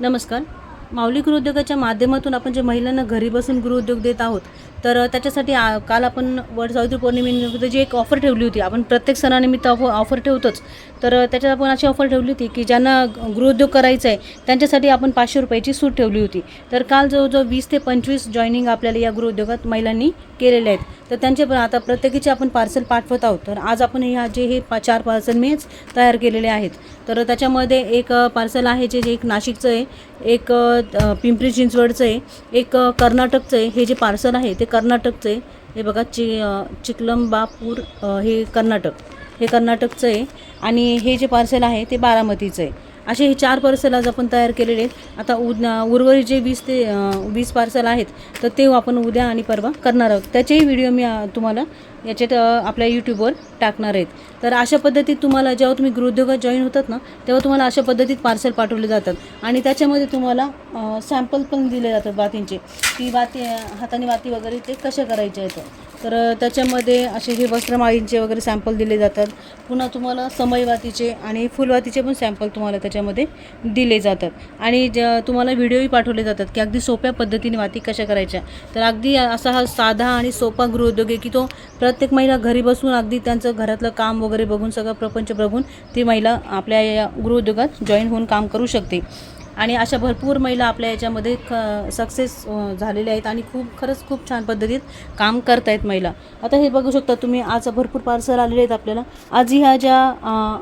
नमस्कार. माऊली गृहउद्योगाच्या माध्यमातून आपण जे महिलांना घरी बसून गृहउद्योग देत आहोत तर त्याच्यासाठी आ- काल आपण वड सावित्री पौर्णिमेनिमित्त जी एक ऑफर ठेवली होती आपण प्रत्येक सणानिमित्त ऑफ ऑफर ठेवतोच. तर त्याच्यात आपण अशी ऑफर ठेवली होती की ज्यांना गृहउद्योग करायचा आहे त्यांच्यासाठी आपण पाचशे रुपयाची सूट ठेवली होती. तर काल जवळजवळ वीस ते पंचवीस जॉईनिंग आपल्याला या गृहउद्योगात महिलांनी केलेले आहेत. तर त्यांचे पण आता प्रत्येकीचे आपण पार्सल पाठवत आहोत. तर आज आपण ह्या जे हे पा चार पार्सल मीच तयार केलेले आहेत. तर त्याच्यामध्ये एक पार्सल आहे जे जे एक नाशिकचं आहे. एक पिंपरी चिंचवडचं आहे एक कर्नाटकचं आहे हे जे पार्सल आहे ते कर्नाटकचं आहे हे बघा चि चिकलंबापूर हे कर्नाटक हे कर्नाटकचं आहे आणि हे जे पार्सल आहे ते बारामतीचं. आहे असे हे चार पार्सल आज आपण तयार केलेले आहेत. आता उद उर्वरित जे वीस ते वीस पार्सल आहेत तर ते आपण उद्या आणि परवा करणार आहोत. त्याचेही व्हिडिओ मी तुम्हाला याच्यात आपल्या यूट्यूबवर टाकणार आहेत. तर अशा पद्धतीत तुम्हाला जेव्हा तुम्ही गृहउद्योगात जॉईन होतात ना तेव्हा तुम्हाला अशा पद्धतीत पार्सल पाठवले जातात. आणि त्याच्यामध्ये तुम्हाला सॅम्पल पण दिले जातात बातींचे की वाती हाताने वाती वगैरे ते कशा करायचे आहेत. तर त्याच्यामध्ये असे हे वस्त्रमाळींचे वगैरे सॅम्पल दिले जातात. पुन्हा तुम्हाला समयवातीचे आणि फुलवातीचे पण सॅम्पल तुम्हाला त्याच्यामध्ये दिले जातात. आणि ज तुम्हाला व्हिडिओही पाठवले जातात की अगदी सोप्या पद्धतीने वाती कशा करायच्या. तर अगदी असा हा साधा आणि सोपा गृहउद्योग आहे की तो प्रत्येक महिला घरी बसून अगदी त्यांचं घरातलं काम वगैरे बघून सगळं प्रपंच बघून ती महिला आपल्या या गृहउद्योगात जॉईन होऊन काम करू शकते. आणि अशा भरपूर महिला आपल्या याच्यामध्ये ख सक्सेस झालेल्या आहेत आणि खूप खरंच खूप छान पद्धतीत काम करत आहेत महिला. आता हे बघू शकता तुम्ही आज भरपूर पार्सल आलेले आहेत आपल्याला. आज ह्या ज्या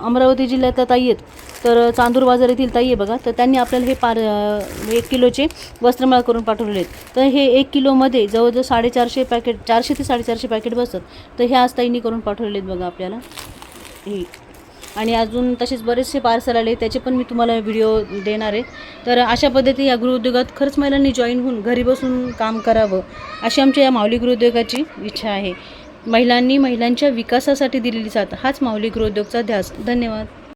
अमरावती जिल्ह्यातल्या ताई आहेत तर चांदूर बाजार येथील ताई आहे बघा तर त्यांनी आपल्याला हे पार एक किलोचे वस्त्रमाळ करून पाठवलेले आहेत. तर हे एक किलोमध्ये जवळजवळ साडेचारशे पॅकेट चारशे ते साडेचारशे पॅकेट बसतात. तर हे आज ताईंनी करून पाठवलेले आहेत बघा आपल्याला. हे आणि अजून तसेच बरेचसे पार्सल आले त्याचे पण मी तुम्हाला व्हिडिओ देणार आहे. तर अशा पद्धती या गृहउद्योगात खरंच महिलांनी जॉईन होऊन घरी बसून काम करावं अशी आमच्या या माऊली गृहउद्योगाची इच्छा आहे. महिलांनी महिलांच्या विकासासाठी दिलेली साथ हाच माऊली गृहउद्योगचा ध्यास. धन्यवाद.